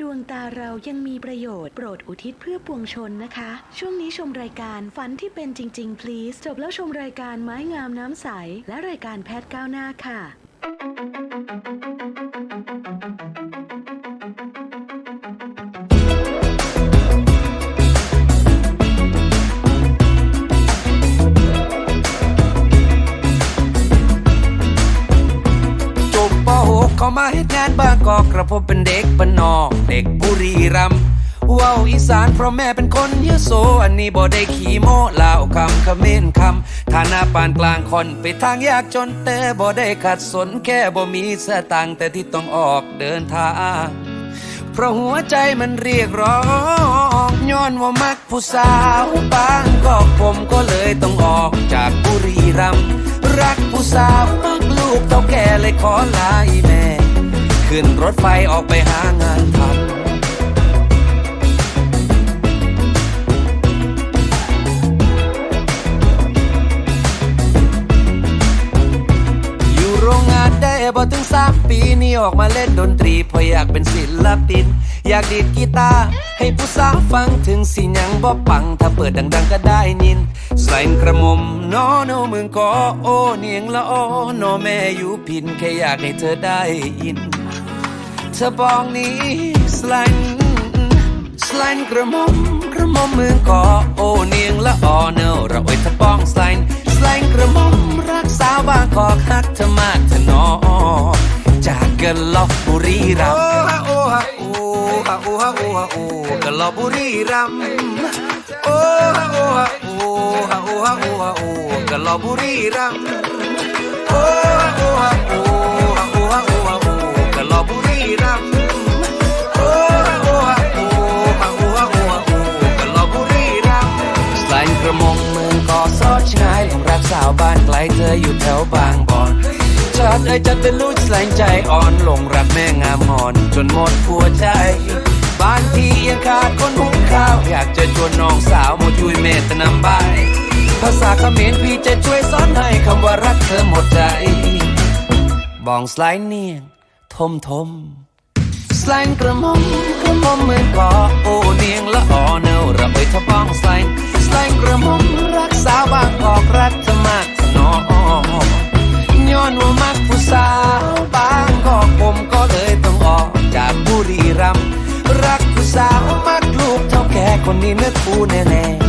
ดวงตาเรายังมีประโยชน์โปรดอุทิศเพื่อปวงชนนะคะ ช่วงนี้ชมรายการฝันที่เป็นจริง ๆ please จบแล้วชมรายการไม้งามน้ำใส และรายการแพทย์ก้าวหน้าค่ะ มาเฮ็ดงานบางกอกกระผมเป็นเด็กบ้านนอก เด็กบุรีรัมย์ว้าวอีสานเพราะแม่เป็นคนยโส อันนี้บ่ได้ขี่โมลาวคำคเมนคำฐานะปานกลางคน ไปทางยากจนแต่บ่ได้ขัดสนแค่บ่มีสตางแต่ที่ต้องออกเดินทางเพราะหัวใจมันเรียกร้องย้อนว่ามักผู้สาวบางกอกผมก็เลยต้องออกจากบุรีรัมย์รักผู้สาวมักลูกเท่าแก่เลยขอลาอี ขึ้นรถไฟออกไปหางานทำอยู่โรงงานได้บ่ถึงสามปีนี่ออกมาเล่นดนตรีเพราะอยากเป็นศิลปิน อยากดีดกีตาร์ให้ผู้สาวฟังถึงสิยังบ่ปัง ถ้าเปิดดังๆก็ได้ยินใส่กระมมนอโนเมืองกอโอเนียงละโอนอแม่อยู่พินแค่อยากให้เธอได้ยิน เธอบอกนี้สไลน์สไลน์กระมอมกระมอมเมืองกอโอเนียงละออเนอเราไว้เธอป้องสไลน์สไลน์กระมอมรักสาวบางกอกฮักเธอมากเธอนอจากกันลบบุรีรัมโอ้ฮะโอ้ฮะโอ้ฮะโอ้ฮะโอ้กันลบบุรีรัมโอ้ฮะโอ้ฮะโอ้ฮะโอ้ฮะโอ้ฮะโอ้กันลบบุรีรัมโอ้ฮะโอ้ฮะโอ้ฮะโอ้ฮะโอ้ฮะ กระมงเมืองกอซอดชายของรักสาวบ้านไกลเธออยู่แถวบางบอนจัดเอ้ยจัดเป็นลูกแสลงใจอ่อนหลงรักแม่งามงอน จนหมดหัวใจบ้านพี่ยังขาดคนหุงข้าว อยากจะชวนน้องสาวมาช่วยเมตนำบายภาษาเขมรพี่จะช่วยสอนให้คำว่ารักเธอหมดใจ บองสไลน์เนียงทมทมสไลน์กระมอมกระมอมเหมือนกอ รีรัมย์รักผู้สาวมักลูกเท่าแก่คนนี้เนื้อคู่แน่ๆ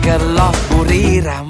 que lo ocurrirá